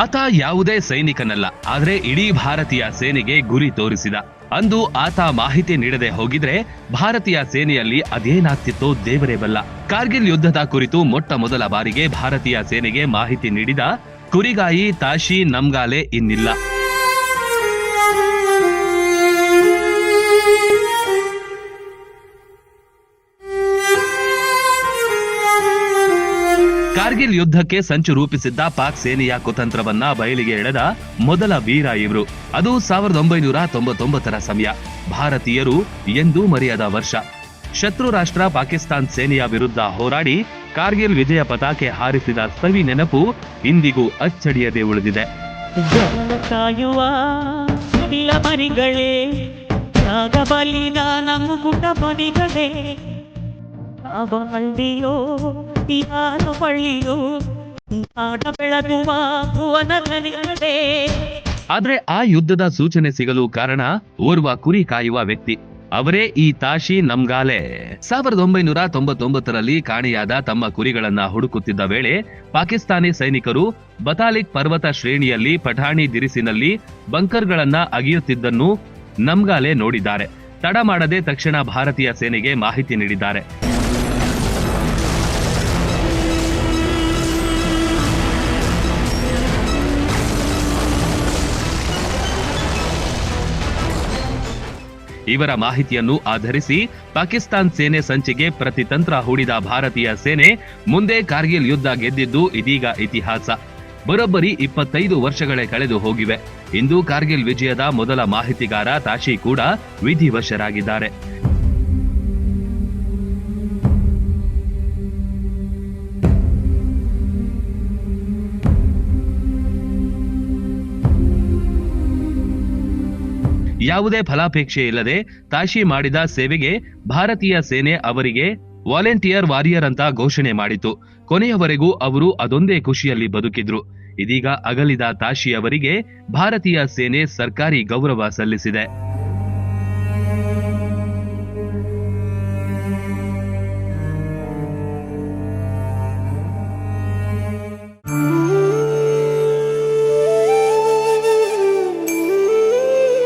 ಆತ ಯಾವುದೇ ಸೈನಿಕನಲ್ಲ, ಆದ್ರೆ ಇಡೀ ಭಾರತೀಯ ಸೇನೆಗೆ ಗುರಿ ತೋರಿಸಿದ. ಅಂದು ಆತ ಮಾಹಿತಿ ನೀಡದೆ ಹೋಗಿದ್ರೆ ಭಾರತೀಯ ಸೇನೆಯಲ್ಲಿ ಅದೇನಾಗ್ತಿತ್ತೋ ದೇವರೇ ಬಲ್ಲ. ಕಾರ್ಗಿಲ್ ಯುದ್ಧದ ಕುರಿತು ಮೊಟ್ಟ ಮೊದಲ ಬಾರಿಗೆ ಭಾರತೀಯ ಸೇನೆಗೆ ಮಾಹಿತಿ ನೀಡಿದ ಕುರಿಗಾಯಿ ತಾಶಿ ನಮ್ಗಾಲೆ ಇನ್ನಿಲ್ಲ. ಕಾರ್ಗಿಲ್ ಯುದ್ಧಕ್ಕೆ ಸಂಚು ರೂಪಿಸಿದ್ದ ಪಾಕ್ ಸೇನೆಯ ಕುತಂತ್ರವನ್ನ ಬಯಲಿಗೆ ಎಳೆದ ಮೊದಲ ವೀರ ಇವರು. ಅದು ಸಾವಿರದ ಒಂಬೈನೂರ ತೊಂಬತ್ತೊಂಬತ್ತರ ಸಮಯ. ಭಾರತೀಯರು ಎಂದೂ ಮರೆಯದ ವರ್ಷ. ಶತ್ರು ರಾಷ್ಟ್ರ ಪಾಕಿಸ್ತಾನ್ ಸೇನೆಯ ವಿರುದ್ಧ ಹೋರಾಡಿ ಕಾರ್ಗಿಲ್ ವಿಜಯ ಪತಾಕೆ ಹಾರಿಸಿದ ಸವಿ ನೆನಪು ಇಂದಿಗೂ ಅಚ್ಚಡಿಯದೆ ಉಳಿದಿದೆ. ಬಲಿದ ನಮ್ಮ ಹಳ್ಳಿಯೋ ಯಾರು ಬಳ್ಳಿಯೋ ಆಡ ಬೆಳಗುವ ಆದ್ರೆ ಆ ಯುದ್ಧದ ಸೂಚನೆ ಸಿಗಲು ಕಾರಣ ಓರ್ವ ಕುರಿ ಕಾಯುವ ವ್ಯಕ್ತಿ. ಅವರೇ ಈ ತಾಶಿ ನಮ್ಗಾಲೆ. ಸಾವಿರದ ಒಂಬೈನೂರ ತೊಂಬತ್ತೊಂಬತ್ತರಲ್ಲಿ ಕಾಣೆಯಾದ ತಮ್ಮ ಕುರಿಗಳನ್ನ ಹುಡುಕುತ್ತಿದ್ದ ವೇಳೆ ಪಾಕಿಸ್ತಾನಿ ಸೈನಿಕರು ಬತಾಲಿಕ್ ಪರ್ವತ ಶ್ರೇಣಿಯಲ್ಲಿ ಪಠಾಣಿ ದಿರಿಸಿನಲ್ಲಿ ಬಂಕರ್ಗಳನ್ನ ಅಗಿಯುತ್ತಿದ್ದನ್ನು ನಮ್ಗಾಲೆ ನೋಡಿದ್ದಾರೆ. ತಡ ಮಾಡದೆ ತಕ್ಷಣ ಭಾರತೀಯ ಸೇನೆಗೆ ಮಾಹಿತಿ ನೀಡಿದ್ದಾರೆ. ಇವರ ಮಾಹಿತಿಯನ್ನು ಆಧರಿಸಿ ಪಾಕಿಸ್ತಾನ್ ಸೇನೆ ಸಂಚಿಗೆ ಪ್ರತಿತಂತ್ರ ಹೂಡಿದ ಭಾರತೀಯ ಸೇನೆ ಮುಂದೆ ಕಾರ್ಗಿಲ್ ಯುದ್ಧ ಗೆದ್ದಿದ್ದು ಇದೀಗ ಇತಿಹಾಸ. ಬರೋಬ್ಬರಿ ಇಪ್ಪತ್ತೈದು ವರ್ಷಗಳೇ ಕಳೆದು ಹೋಗಿವೆ. ಇಂದು ಕಾರ್ಗಿಲ್ ವಿಜಯದ ಮೊದಲ ಮಾಹಿತಿಗಾರ ತಾಶಿ ಕೂಡ ವಿಧಿವಶರಾಗಿದ್ದಾರೆ. ಯಾವುದೇ ಫಲಾಪೇಕ್ಷೆ ಇಲ್ಲದೆ ತಾಶಿ ಮಾಡಿದ ಸೇವೆಗೆ ಭಾರತೀಯ ಸೇನೆ ಅವರಿಗೆ ವಾಲೆಂಟಿಯರ್ ವಾರಿಯರ್ ಅಂತ ಘೋಷಣೆ ಮಾಡಿತು. ಕೊನೆಯವರೆಗೂ ಅವರು ಅದೊಂದೇ ಖುಷಿಯಲ್ಲಿ ಬದುಕಿದ್ರು. ಇದೀಗ ಅಗಲಿದ ತಾಶಿ ಅವರಿಗೆ ಭಾರತೀಯ ಸೇನೆ ಸರ್ಕಾರಿ ಗೌರವ ಸಲ್ಲಿಸಿದೆ.